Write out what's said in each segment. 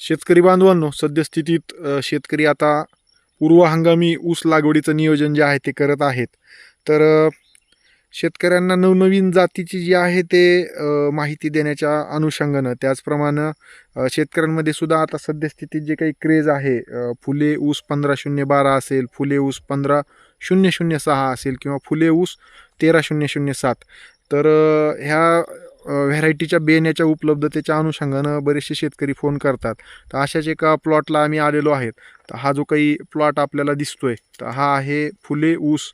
शेतकरी बांधवांनो सद्यस्थितीत शेतकरी आता पूर्व हंगामी ऊस लागवडीचं नियोजन जे आहे ते करत आहेत. तर शेतकऱ्यांना नवनवीन जातीची जी आहे ते माहिती देण्याच्या अनुषंगानं त्याचप्रमाणे शेतकऱ्यांमध्ये सुद्धा आता सद्यस्थितीत जे काही क्रेज आहे फुले ऊस पंधरा शून्य बारा असेल फुले ऊस पंधरा शून्य शून्य सहा असेल किंवा फुले ऊस तेरा शून्य शून्य सात तर ह्या व्हरायटीच्या बियाण्याच्या उपलब्धतेच्या अनुषंगानं बरेचसे शेतकरी फोन करतात. तर अशाच एका प्लॉटला आम्ही आलेलो आहेत. तर हा जो काही प्लॉट आपल्याला दिसतोय तर हा आहे फुले ऊस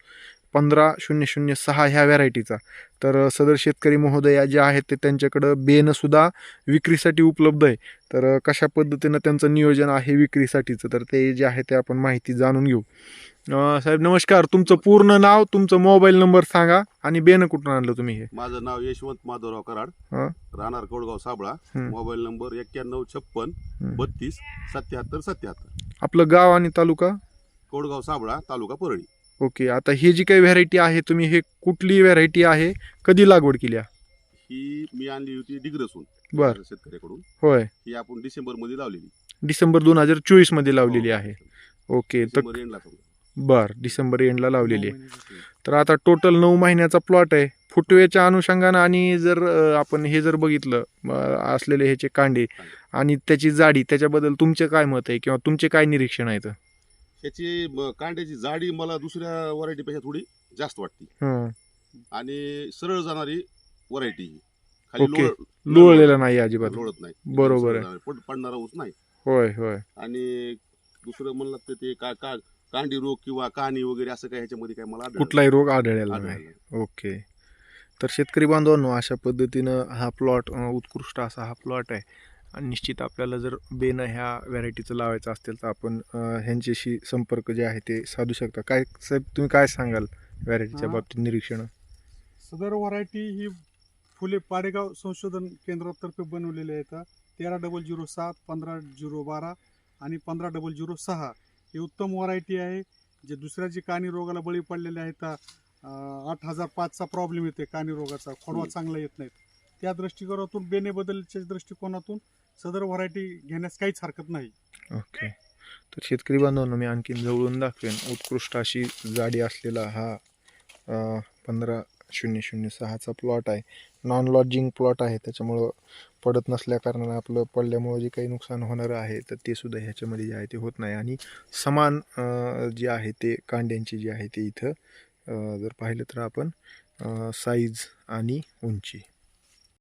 पंधरा शून्य शून्य सहा ह्या व्हरायटीचा. तर सदर शेतकरी महोदया जे आहेत ते त्यांच्याकडं बेनंसुद्धा विक्रीसाठी उपलब्ध आहे. तर कशा पद्धतीनं त्यांचं नियोजन आहे विक्रीसाठीचं तर ते जे आहे ते आपण माहिती जाणून घेऊ. अं, साहेब नमस्कार. तुमचं पूर्ण नाव तुमचं मोबाईल नंबर सांगा आणि बेनं कुठून आणलं तुम्ही हे? माझं नाव यशवंत माधवराव कराड. हा. राहणार कोडगाव साबळा. मोबाईल नंबर एक्क्याण्णव छप्पन. बत्तीस सत्याहत्तर सत्याहत्तर. आपलं गाव आणि तालुका? कोडगाव साबळा तालुका परळी. ओके. आता ही जी काही व्हरायटी आहे तुम्ही हे कुठली व्हरायटी आहे कधी लागवड केली आहे? ही मी आणली होती डिग्रसून. बर. शेतकऱ्याकडून. होय. ही आपण डिसेंबरमध्ये लावलेली. डिसेंबर दोन हजार चोवीसमध्ये लावलेली हो. आहे. ओके. तर डिसेंबर एंडला समजा. बर डिसेंबर एंडला लावलेली आहे. तर आता टोटल नऊ महिन्याचा प्लॉट आहे. फुटवेच्या अनुषंगानं आणि जर आपण हे जर बघितलं असलेले ह्याचे कांडे आणि त्याची जाडी त्याच्याबद्दल तुमचे काय मत आहे किंवा तुमचे काय निरीक्षण आहेत ह्याची म, कांड्याची जाडी मला दुसऱ्या व्हरायटीपेक्षा थोडी जास्त वाटते. आणि सरळ जाणारी व्हरायटी ही. ओके. लोळ- लोळलेलं नाही अजिबात. लोळत नाही. बरोबर आहे. पडणारा ऊस नाही. होय होय. आणि दुसरं म्हणलं तर ते का का कांडी रोग किंवा कहाणी वगैरे असं काय ह्याच्यामध्ये काय मला आढळलं कुठलाही रोग आढळलेला आढळलं नाही. ओके. तर शेतकरी बांधवांनो अशा पद्धतीनं हा प्लॉट उत्कृष्ट असा हा प्लॉट आहे. आणि निश्चित आपल्याला जर बेनं ह्या व्हरायटीचं लावायचं असेल तर आपण अं, ह्यांच्याशी संपर्क जे आहे ते साधू शकता. काय साहेब तुम्ही काय सांगाल व्हरायटीच्या हा. बाबतीत निरीक्षण? सदर व्हरायटी ही फुले पाडेगाव संशोधन केंद्रातर्फे बनवलेली आहेत तेरा डबल झिरो सात पंधरा झिरो बारा आणि पंधरा डबल झिरो सहा. ही उत्तम व्हरायटी आहे. जे दुसऱ्या जी कानी रोगाला बळी पडलेले आहेत आठ हजार पाचचा प्रॉब्लेम येते कानी रोगाचा. खोडवा. चांगला येत नाहीत. त्या दृष्टिकोनातून बेने बदलच्या दृष्टिकोनातून सदर व्हरायटी घेण्यास काहीच हरकत नाही. ओके. तर शेतकरी बांधवांनो मी आणखीन जवळून दाखवेन. उत्कृष्ट अशी जाडी असलेला हा पंधरा शून्य शून्य सहाचा प्लॉट आहे. नॉन लॉजिंग प्लॉट आहे. त्याच्यामुळं पडत नसल्याकारणानं आपलं पडल्यामुळं जे काही नुकसान होणारं आहे तर ते सुद्धा ह्याच्यामध्ये जे आहे ते होत नाही. आणि समान जे आहे ते कांड्यांची जी आहे ते इथं जर पाहिलं तर आपण साईज आणि उंची.